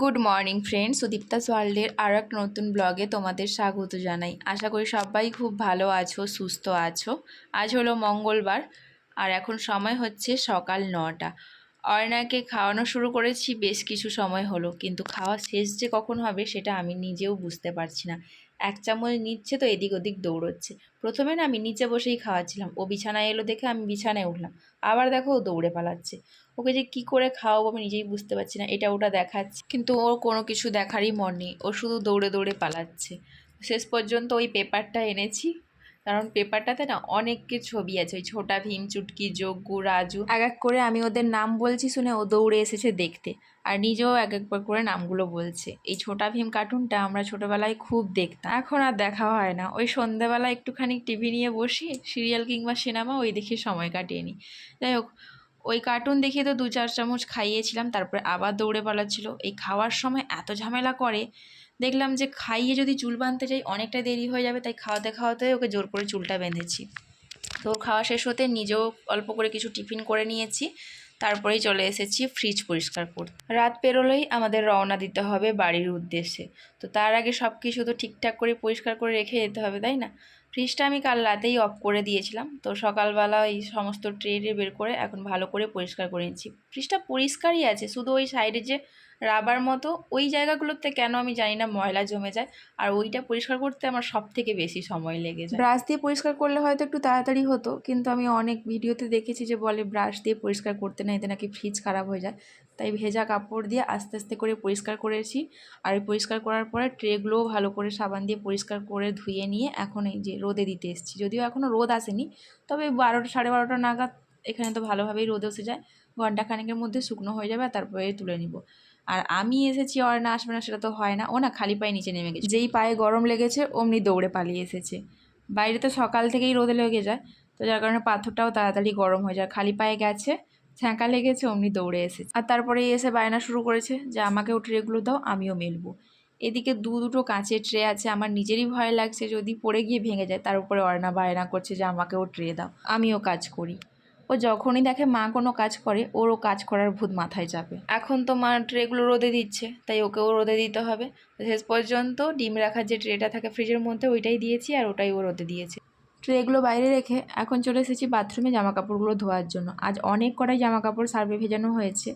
Good morning friends সুদীপ্তাস ওয়ার্ল্ডের আর এক নতুন ব্লগে তোমাদের স্বাগত জানাই। আশা করি সবাই খুব ভালো আছো, সুস্থ আছো। আজ হলো মঙ্গলবার, আর এখন সময় হচ্ছে সকাল নটা। অয়নাকে খাওয়ানো শুরু করেছি, বেশ কিছু সময় হলো। কিন্তু খাওয়া শেষ যে কখন হবে সেটা আমি নিজেও বুঝতে পারছি না। এক চামচ নিচ্ছে তো এদিক ওদিক দৌড়চ্ছে। প্রথমে না আমি নিচে বসেই খাওয়াচ্ছিলাম। ও বিছানায় এলো দেখে আমি বিছানায় উঠলাম। আবার দেখো ও দৌড়ে পালাচ্ছে। ওকে যে কি করে খাওয়াবো আমি নিজেই বুঝতে পারছি না, এটা ওটা দেখাচ্ছে। কিন্তু ওর কোনো কিছু দেখারই মন নেই, ও শুধু দৌড়ে দৌড়ে পালাচ্ছে। শেষ পর্যন্ত ওই পেপারটা এনেছি, কারণ পেপারটাতে না অনেকের ছবি আছে, ওই ছোটা ভীম, চুটকি যজ্ঞু রাজু, এক এক করে আমি ওদের নাম বলছি শুনে ও দৌড়ে এসেছে দেখতে। আর নিজেও এক একবার করে নামগুলো বলছে। এই ছোটা ভীম কার্টুনটা আমরা ছোটোবেলায় খুব দেখতাম, এখন আর দেখা হয় না। ওই সন্ধেবেলা একটুখানি টিভি নিয়ে বসি, সিরিয়াল কিংবা সিনেমা ওই দেখে সময় কাটিয়ে নিই। যাই হোক ওই কার্টুন দেখে তো দু চার চামচ খাইয়েছিলাম, তারপরে আবার দৌড়ে পালাচ্ছিল। এই খাওয়ার সময় এত ঝামেলা করে, দেখলাম যে খাইয়ে যদি চুল বাঁধতে যাই অনেকটা দেরি হয়ে যাবে, তাই খাওয়াতে খাওয়াতে ওকে জোর করে চুলটা বেঁধেছি। তো খাওয়া শেষ হতে নিজেও অল্প করে কিছু টিফিন করে নিয়েছি, তারপরেই চলে এসেছি ফ্রিজ পরিষ্কার করতে। রাত পেরোলেই আমাদের রওনা দিতে হবে বাড়ির উদ্দেশ্যে। তো তার আগে সব কিছু তো ঠিকঠাক করে পরিষ্কার করে রেখে যেতে হবে, তাই না? ফ্রিজটা আমি কাল রাতেই অফ করে দিয়েছিলাম। তো সকালবেলা ওই সমস্ত ট্রে বের করে এখন ভালো করে পরিষ্কার করে নিচ্ছি। ফ্রিজটা পরিষ্কারই আছে, শুধু ওই সাইডে যে রাবার মতো ওই জায়গাগুলোতে কেন আমি জানি না ময়লা জমে যায়, আর ওইটা পরিষ্কার করতে আমার সব থেকে বেশি সময় লেগে যায়। ব্রাশ দিয়ে পরিষ্কার করলে হয়তো একটু তাড়াতাড়ি হতো, কিন্তু আমি অনেক ভিডিওতে দেখেছি যে বলে ব্রাশ দিয়ে পরিষ্কার করতে না, এতে নাকি ফ্রিজ খারাপ হয়ে যায়। তাই ভেজা কাপড় দিয়ে আস্তে আস্তে করে পরিষ্কার করেছি, আর পরিষ্কার করার পরে ট্রেগুলোও ভালো করে সাবান দিয়ে পরিষ্কার করে ধুয়ে নিয়ে এখন এই যে রোদে দিতে এসেছি। যদিও এখনও রোদ আসেনি, তবে বারোটা সাড়ে বারোটা নাগাদ এখানে তো ভালোভাবেই রোদ এসে যায় ঘণ্টা খানেকের মধ্যে শুকনো হয়ে যাবে আর তারপরে তুলে নিব। আর আমি এসেছি আর না আসবে না, সেটা তো হয় না। ও না খালি পায়ে নিচে নেমে গেছে। যেই পায়ে গরম লেগেছে, অমনি দৌড়ে পালিয়ে এসেছে। বাইরে তো সকাল থেকেই রোদে লেগে যায়, তো যার কারণে পাথরটাও তাড়াতাড়ি গরম হয়ে যায়। খালি পায়ে গেছে, ছ্যাঁকা লেগেছে, অমনি দৌড়ে এসেছে। আর তারপরে এসে বায়না শুরু করেছে যে, আমাকে আমাকেও ট্রেগুলো দাও, আমিও মেলবো। এদিকে দু দুটো কাঁচের ট্রে আছে, আমার নিজেরই ভয় লাগছে, যদি পড়ে গিয়ে ভেঙে যায়, তার উপরে অর্ণা বায়না করছে যে, আমাকেও ট্রে দাও, আমিও কাজ করি। ও যখনই দেখে মা কোনো কাজ করে, ওরও কাজ করার ভূত মাথায় যাবে। এখন তো মা ট্রেগুলো রোদে দিচ্ছে, তাই ওকেও রোদে দিতে হবে। শেষ পর্যন্ত ডিম রাখার যে ট্রেটা থাকে ফ্রিজের মধ্যে, ওইটাই দিয়েছি আর ওটাই ও রোদে দিয়েছে। ট্রেগুলো বাইরে রেখে এখন চলে এসেছি বাথরুমে জামা কাপড়গুলো ধোয়ার জন্য। আজ অনেক কটাই জামা কাপড় সার্ভে ভেজানো হয়েছে,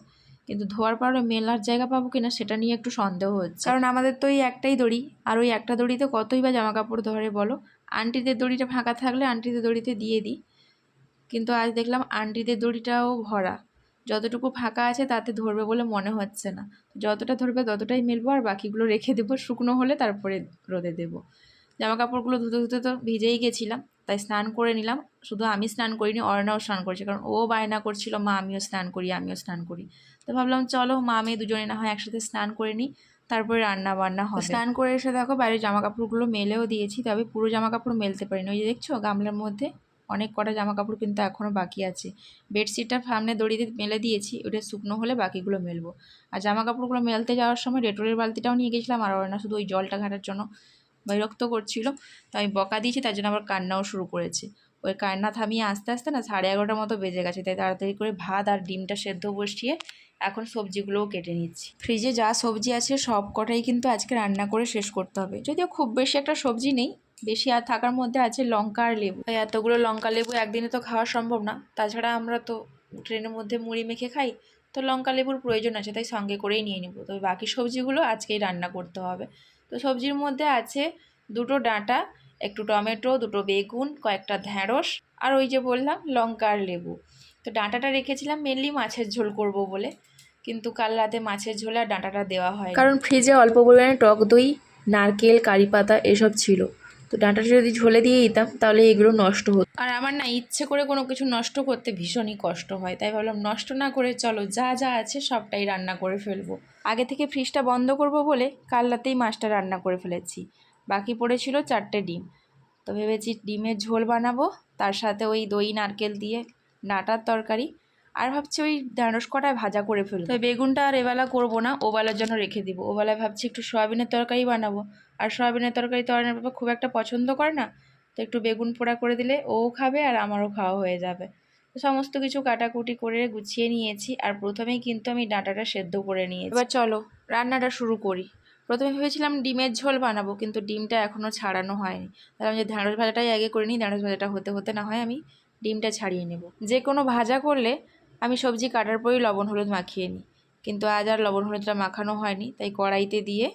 কিন্তু ধোয়ার পরে মেলার জায়গা পাবো কিনা সেটা নিয়ে একটু সন্দেহ হচ্ছে। কারণ আমাদের তো ওই একটাই দড়ি, আর ওই একটা দড়িতে কতই বা জামা কাপড় ধরে বলো? আন্টিদের দড়িটা ফাঁকা থাকলে আন্টিদের দড়িতে দিয়ে দিই। কিন্তু আজ দেখলাম আন্টিদের দড়িটাও ভরা। যতটুকু ফাঁকা আছে তাতে ধরবে বলে মনে হচ্ছে না। যতটা ধরবে ততটাই মেলবো আর বাকিগুলো রেখে দেবো শুকনো হলে তারপরে রোদে দেবো। জামা কাপড়গুলো ধুতে ধুতে তো ভিজেই গেছিলাম তাই স্নান করে নিলাম। শুধু আমি স্নান করিনি অর্ণাও স্নান করেছে কারণ ও বায়না করছিল মা আমিও স্নান করি আমিও স্নান করি। তো ভাবলাম চলো মা আমি দুজনে না হয় একসাথে স্নান করে নিই তারপরে রান্না বান্না হবে। স্নান করে এসে দেখো বাইরে জামা কাপড়গুলো মেলেও দিয়েছি তবে পুরো জামা কাপড় মেলতে পারিনি। ওই যে দেখছ গামলার মধ্যে? অনেক কটা জামা কাপড় কিন্তু এখনও বাকি আছে। বেডশিটটা সামনে দড়িতে মেলে দিয়েছি, ওটা শুকনো হলে বাকিগুলো মেলবো। আর জামা কাপড়গুলো মেলতে যাওয়ার সময় ডেটোলের বালতিটাও নিয়ে গেছিলাম, আর না শুধু ওই জলটা ঘাটার জন্য বিরক্ত করছিল। তো আমি বকা দিয়েছি, তার জন্য আবার কান্নাও শুরু করেছে। ওই কান্না থামিয়ে আস্তে আস্তে না সাড়ে এগারোটার মতো বেজে গেছে, তাই তাড়াতাড়ি করে ভাত আর ডিমটা সেদ্ধ বসিয়ে এখন সবজিগুলোও কেটে নিচ্ছি। ফ্রিজে যা সবজি আছে সব কটাই কিন্তু আজকে রান্না করে শেষ করতে হবে। যদিও খুব বেশি একটা সবজি নেই বেশি আর থাকার মধ্যে আছে লঙ্কা আর লেবু। এতগুলো লঙ্কা লেবু একদিনে তো খাওয়া সম্ভব না। তাছাড়া আমরা তো ট্রেনের মধ্যে মুড়ি মেখে খাই, তো লঙ্কা লেবুর প্রয়োজন আছে, তাই সঙ্গে করেই নিয়ে নিব। তবে বাকি সবজিগুলো আজকেই রান্না করতে হবে। তো সবজির মধ্যে আছে দুটো ডাঁটা, একটু টমেটো, দুটো বেগুন, কয়েকটা ঢ্যাঁড়স, আর ওই যে বললাম, লঙ্কা আর লেবু। তো ডাঁটাটা রেখেছিলাম মেনলি মাছের ঝোল করব বলে। কিন্তু কাল রাতে মাছের ঝোলে আর ডাঁটাটা দেওয়া হয় কারণ ফ্রিজে অল্প পরিমাণে টক দই, নারকেল, কারি পাতা এসব ছিল। তো ডাঁটাটা যদি ঝোলে দিয়ে দিতাম, তাহলে এগুলো নষ্ট হতো। আর আমার না ইচ্ছে করে কোনো কিছু নষ্ট করতে ভীষণই কষ্ট হয়। তাই ভাবলাম, নষ্ট না করে চলো, যা যা আছে সবটাই রান্না করে ফেলব। আগে থেকে ফ্রিজটা বন্ধ করব বলে কাল রাতেই মাছটা রান্না করে ফেলেছি। বাকি পড়েছিল চারটে ডিম। তো ভেবেছি ডিমের ঝোল বানাবো, তার সাথে ওই দই, নারকেল দিয়ে ডাঁটার তরকারি আর ভাবছি ওই ঢ্যাঁড়স কটায় ভাজা করে ফেলব। তো বেগুনটা আর এবেলা করব না ওবেলার জন্য রেখে দিব। ওবেলায় ভাবছি একটু সয়াবিনের তরকারি বানাবো। আর সয়াবিনের তরকারি তো অর্ণের বাবা খুব একটা পছন্দ করে না তো একটু বেগুন পোড়া করে দিলে ও খাবে আর আমারও খাওয়া হয়ে যাবে। সমস্ত কিছু কাটাকুটি করে গুছিয়ে নিয়েছি আর প্রথমেই কিন্তু আমি ডাঁটাটা সেদ্ধ করে নিয়েছি। এবার চলো রান্নাটা শুরু করি। প্রথমে ভেবেছিলাম ডিমের ঝোল বানাবো কিন্তু ডিমটা এখনও ছাড়ানো হয়নি। তাহলে আমি যে ঢ্যাঁড়স ভাজাটাই আগে করে নিই ঢ্যাঁড়স ভাজাটা হতে হতে না হয় আমি ডিমটা ছাড়িয়ে নেব। যে কোনো ভাজা করলে আমি সবজি কাটার পরেই লবণ হলুদ মাখিয়ে নিই। কিন্তু আজ আর লবণ হলুদটা মাখানো হয়নি, তাই কড়াইতে দিয়ে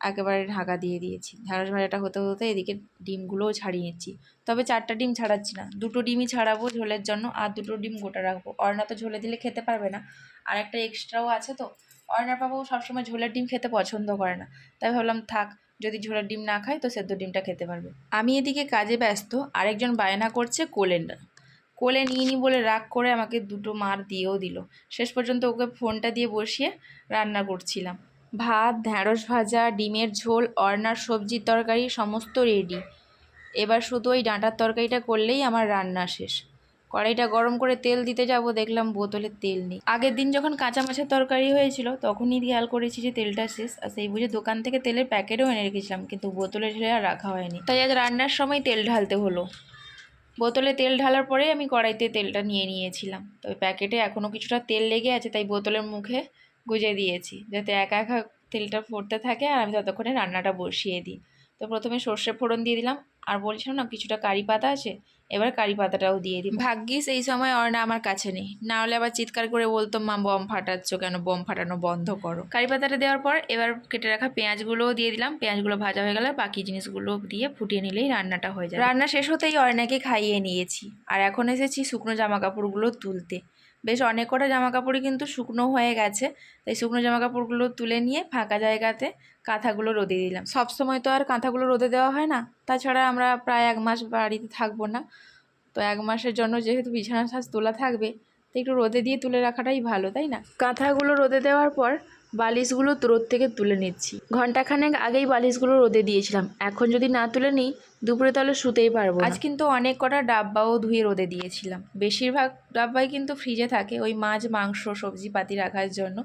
একেবারে ঢাকা দিয়ে দিয়েছি। ঢ্যাঁড়স ভাজাটা হতে হতে এদিকে ডিমগুলোও ছাড়িয়ে নিচ্ছি। তবে চারটা ডিম ছাড়াচ্ছি না, দুটো ডিমই ছাড়াবো ঝোলের জন্য, আর দুটো ডিম গোটা রাখব। অর্ণা তো ঝোলে দিলে খেতে পারবে না। আর একটা এক্সট্রাও আছে তো অর্ণার বাবু সবসময় ঝোলের ডিম খেতে পছন্দ করে না। তাই ভাবলাম, থাক, যদি ঝোলের ডিম না খায় তো সেদ্ধ ডিমটা খেতে পারবে। আমি এদিকে কাজে ব্যস্ত, আরেকজন বায়না করছে কোলেন্ডার। কোলে নিয়ে নি বলে রাগ করে আমাকে দুটো মার দিয়েও দিল। শেষ পর্যন্ত ওকে ফোনটা দিয়ে বসিয়ে রান্না করছিলাম। ভাত, ঢ্যাঁড়স ভাজা, ডিমের ঝোল অর্নার সবজির তরকারি, সমস্ত রেডি এবার শুধু ওই ডাঁটার তরকারিটা করলেই আমার রান্না শেষ। কড়াইটা গরম করে তেল দিতে যাব দেখলাম বোতলে তেল নেই। আগের দিন যখন কাঁচা মাছের তরকারি হয়েছিল, তখনই খেয়াল করেছি যে তেলটা শেষ। আর সেই বুঝে দোকান থেকে তেলের প্যাকেটও এনে রেখেছিলাম, কিন্তু বোতলে ঢেলে আর রাখা হয়নি। তাই আজ রান্নার সময় তেল ঢালতে হলো। বোতলে তেল ঢালার পরেই আমি কড়াইতে তেলটা নিয়ে নিয়েছিলাম। তবে প্যাকেটে এখনও কিছুটা তেল লেগে আছে, তাই বোতলের মুখে গুজে দিয়েছি, যাতে একা একা তেলটা ফুটতে থাকে আর আমি ততক্ষণে রান্নাটা বসিয়ে দিই। তো প্রথমে সর্ষে ফোড়ন দিয়ে দিলাম, আর বলছিলাম না, কিছুটা কারি পাতা আছে এবার কারি পাতাটাও দিয়ে দিই ভাগ্যিস এই সময় অর্ণা আমার কাছে নেই। না হলে আবার চিৎকার করে বলতো মা বম ফাটাচ্ছ কেন? বম ফাটানো বন্ধ করো। কারি পাতাটা দেওয়ার পর এবার কেটে রাখা পেঁয়াজগুলোও দিয়ে দিলাম। পেঁয়াজগুলো ভাজা হয়ে গেলে বাকি জিনিসগুলো দিয়ে ফুটিয়ে নিলেই রান্নাটা হয়ে যায় রান্না শেষ হতেই অর্ণাকে খাইয়ে নিয়েছি। আর এখন এসেছি শুকনো জামা কাপড়গুলো তুলতে। বেশ অনেক কটা জামা কাপড়ই কিন্তু শুকনো হয়ে গেছে। তাই শুকনো জামা কাপড়গুলো তুলে নিয়ে ফাঁকা জায়গাতে কাঁথাগুলো রোদে দিলাম। সব সময় তো আর কাঁথাগুলো রোদে দেওয়া হয় না। তাছাড়া আমরা প্রায় এক মাস বাড়িতে থাকব না। তো এক মাসের জন্য যেহেতু বিছানা সাজ তোলা থাকবে, তো একটু রোদে দিয়ে তুলে রাখাটাই ভালো, তাই না? কাঁথাগুলো রোদে দেওয়ার পর বালিশগুলো রোদ থেকে তুলে নিচ্ছি। ঘন্টাখানেক আগেই বালিশগুলো রোদে দিয়েছিলাম। এখন যদি না তুলে নিই, দুপুরে তাহলে শুতেই পারব আজ কিন্তু অনেক কটা ডাব্বাও ধুয়ে রোদে দিয়েছিলাম। বেশিরভাগ ডাব্বাই কিন্তু ফ্রিজে থাকে ওই মাছ, মাংস সবজি পাতি রাখার জন্য।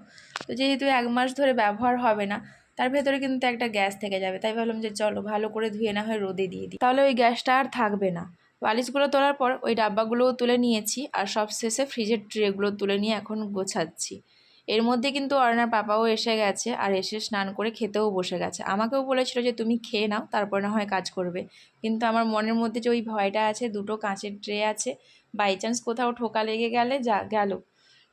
তো যেহেতু এক মাস ধরে ব্যবহার হবে না, তার ভেতরে কিন্তু একটা গ্যাস থেকে যাবে। তাই ভাবলাম যে চলো ভালো করে ধুয়ে না হয় রোদে দিয়ে দিই। তাহলে ওই গ্যাসটা আর থাকবে না। বালিশগুলো তোলার পর ওই ডাব্বাগুলোও তুলে নিয়েছি আর সব শেষে ফ্রিজের ট্রেগুলো তুলে নিয়ে এখন গোছাচ্ছি। এর মধ্যে কিন্তু অরণার পাপাও এসে গেছে আর এসে স্নান করে খেতেও বসে গেছে। আমাকেও বলেছিল যে, তুমি খেয়ে নাও, তারপর না হয় কাজ করবে। কিন্তু আমার মনের মধ্যে যে ওই ভয়টা আছে, দুটো কাঁচের ট্রে আছে বাই চান্স কোথাও ঠোকা লেগে গেলে যা, গেল।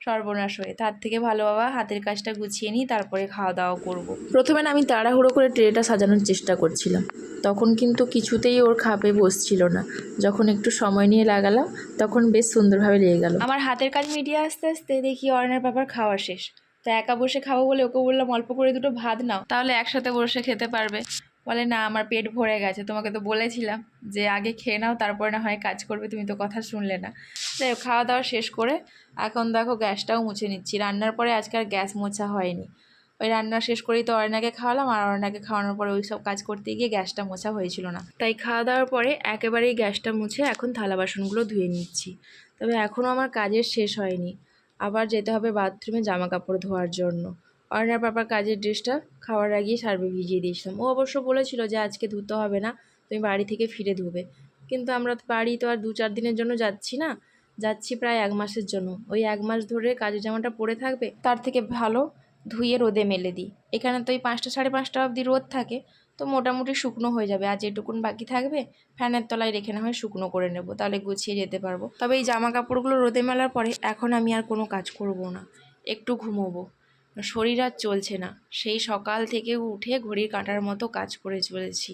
সর্বনাশ হয়ে। তার থেকে ভালো বাবা হাতের কাজটা গুছিয়ে নিই তারপরে খাওয়া দাওয়া করব। প্রথমে আমি তাড়াহুড়ো করে ট্রেটা সাজানোর চেষ্টা করছিলাম। তখন কিন্তু কিছুতেই ওর খাপে বসছিল না। যখন একটু সময় নিয়ে লাগালাম তখন বেশ সুন্দরভাবে লেগে গেল। আমার হাতের কাজ মিডিয়ে আস্তে আস্তে দেখি অর্ণের বাবার খাওয়া শেষ। তো একা বসে খাব বলে ওকে বললাম অল্প করে দুটো ভাত নাও তাহলে একসাথে বসে খেতে পারবে। বলে, না, আমার পেট ভরে গেছে। তোমাকে তো বলেছিলাম যে আগে খেয়ে নাও, তারপরে না হয় কাজ করবে, তুমি তো কথা শুনলে না। যাই খাওয়া দাওয়া শেষ করে এখন দেখো গ্যাসটাও মুছে নিচ্ছি। রান্নার পরে আজকে আর গ্যাস মোছা হয়নি। ওই রান্না শেষ করেই তো অর্ণাকে খাওয়ালাম, আর অর্ণাকে খাওয়ানোর পরে ওই সব কাজ করতে গিয়ে গ্যাসটা মোছা হয়েছিল না। তাই খাওয়া দাওয়ার পরে একেবারেই গ্যাসটা মুছে এখন থালা বাসনগুলো ধুয়ে নিচ্ছি। তবে এখনও আমার কাজের শেষ হয়নি। আবার যেতে হবে বাথরুমে জামা কাপড় ধোয়ার জন্য। অর্ণার পাপার কাজের ড্রেসটা খাওয়ার আগেই সার্ভে ভিজিয়ে দিয়েছিলাম। ও অবশ্য বলেছিল যে আজকে ধুতে হবে না, তুমি বাড়ি থেকে ফিরে ধুবে। কিন্তু আমরা বাড়ি তো আর দু চার দিনের জন্য যাচ্ছি না। যাচ্ছি প্রায় এক মাসের জন্য। ওই এক মাস ধরে কাজের জামাটা পরে থাকবে, তার থেকে ভালো ধুয়ে রোদে মেলে দিই। এখানে তো ওই পাঁচটা সাড়ে পাঁচটা অবধি রোদ থাকে, তো মোটামুটি শুকনো হয়ে যাবে। আর যেটুকুন বাকি থাকবে, ফ্যানের তলায় রেখে না হয় শুকনো করে নেব, তাহলে গুছিয়ে যেতে পারব। তবে এই জামা কাপড়গুলো রোদে মেলার পরে এখন আমি আর কোনো কাজ করব না। একটু ঘুমোবো। শরীর আর চলছে না। সেই সকাল থেকে উঠে ঘড়ির কাঁটার মতো কাজ করে চলেছি।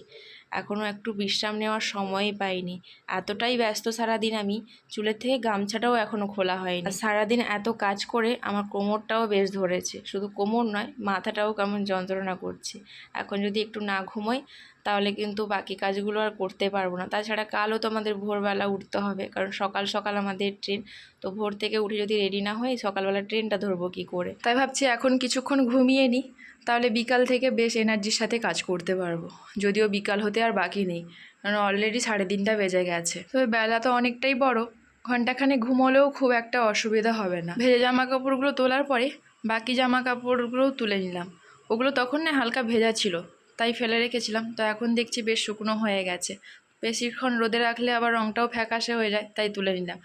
এখনও একটু বিশ্রাম নেওয়ার সময়ই পাইনি। এতটাই ব্যস্ত সারাদিন আমি, চুলের থেকে গামছাটাও এখনও খোলা হয়নি। সারাদিন এত কাজ করে আমার কোমরটাও বেশ ধরেছে। শুধু কোমর নয়, মাথাটাও কেমন যন্ত্রণা করছে। এখন যদি একটু না ঘুমোই, তাহলে কিন্তু বাকি কাজগুলো আর করতে পারব না। তাছাড়া কালও তো আমাদের ভোরবেলা উঠতে হবে, কারণ সকাল সকাল আমাদের ট্রেন। তো ভোর থেকে উঠে যদি রেডি না হই, সকালবেলা ট্রেনটা ধরবো কী করে? তাই ভাবছি এখন কিছুক্ষণ ঘুমিয়ে নিই। তাহলে বিকাল থেকে বেশ এনার্জির সাথে কাজ করতে পারব। যদিও বিকাল হতে আর বাকি নেই, কারণ অলরেডি সাড়ে তিনটা বেজে গেছে। তবে বেলা তো অনেকটাই বড় ঘন্টাখানে ঘুমোলেও খুব একটা অসুবিধা হবে না। ভেজে জামা কাপড়গুলো তোলার পরে বাকি জামা কাপড়গুলোও তুলে নিলাম। ওগুলো তখন না হালকা ভেজা ছিল, তাই ফেলে রেখেছিলাম। তো এখন দেখছি বেশ শুকনো হয়ে গেছে। বেশিক্ষণ রোদে রাখলে আবার রঙটাও ফ্যাকাশে হয়ে যায়, তাই তুলে নিলাম।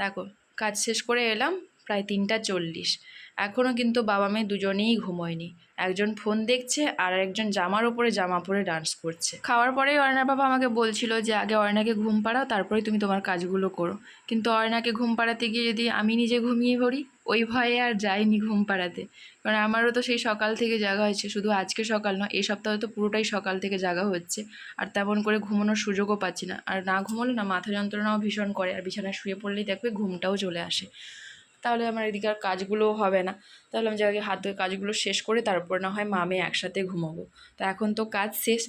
দেখো, কাজ শেষ করে এলাম প্রায় তিনটা চল্লিশ। এখনও কিন্তু বাবা মেয়ে দুজনেই ঘুমোয়নি। একজন ফোন দেখছে আর একজন জামার ওপরে জামা পরে ডান্স করছে। খাওয়ার পরেই অয়নার বাবা আমাকে বলছিল যে, আগে অয়নাকে ঘুম পাড়াও, তারপরে তুমি তোমার কাজগুলো করো। কিন্তু অয়নাকে ঘুম পাড়াতে গিয়ে যদি আমি নিজে ঘুমিয়ে পড়ি, ওই ভয়ে আর যাইনি ঘুম পাড়াতে। কারণ আমারও তো সেই সকাল থেকে জাগা হয়েছে, শুধু আজকে সকাল নয়, এই সপ্তাহে তো পুরোটাই সকাল থেকে জাগা হচ্ছে। আর তেমন করে ঘুমানোর সুযোগও পাচ্ছি না। আর না ঘুমোলে না মাথা যন্ত্রণাও ভীষণ করে, আর বিছানায় শুয়ে পড়লেই দেখবে ঘুমটাও চলে আসে। তাহলে আমার এদিকে আর কাজগুলোও হবে না। তাহলে আমি আগে হাত ধুয়ে কাজগুলো শেষ করে তারপর না হয় মামে একসাথে ঘুমাবো। তো এখন তো কাজ শেষ।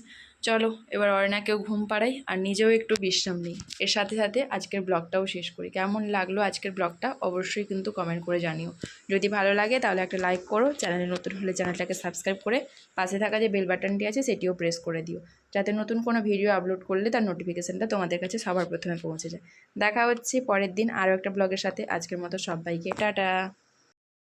চলো, এবার অরনাকেও ঘুম পাড়াই আর নিজেও একটু বিশ্রাম নিই। এর সাথে সাথে আজকের ব্লগটাও শেষ করি। কেমন লাগল আজকের ব্লগটা অবশ্যই কিন্তু কমেন্ট করে জানিও। যদি ভালো লাগে তাহলে একটা লাইক করো। চ্যানেলে নতুন হলে চ্যানেলটাকে সাবস্ক্রাইব করে পাশে থাকা যে বেল বাটনটি আছে সেটিও প্রেস করে দিও। যাতে নতুন কোনো ভিডিও আপলোড করলে তার নোটিফিকেশানটা তোমাদের কাছে সবার প্রথমে পৌঁছে যায়। দেখা হচ্ছে পরের দিন আরও একটা ব্লগের সাথে। আজকের মতো সবাইকে, টাটা!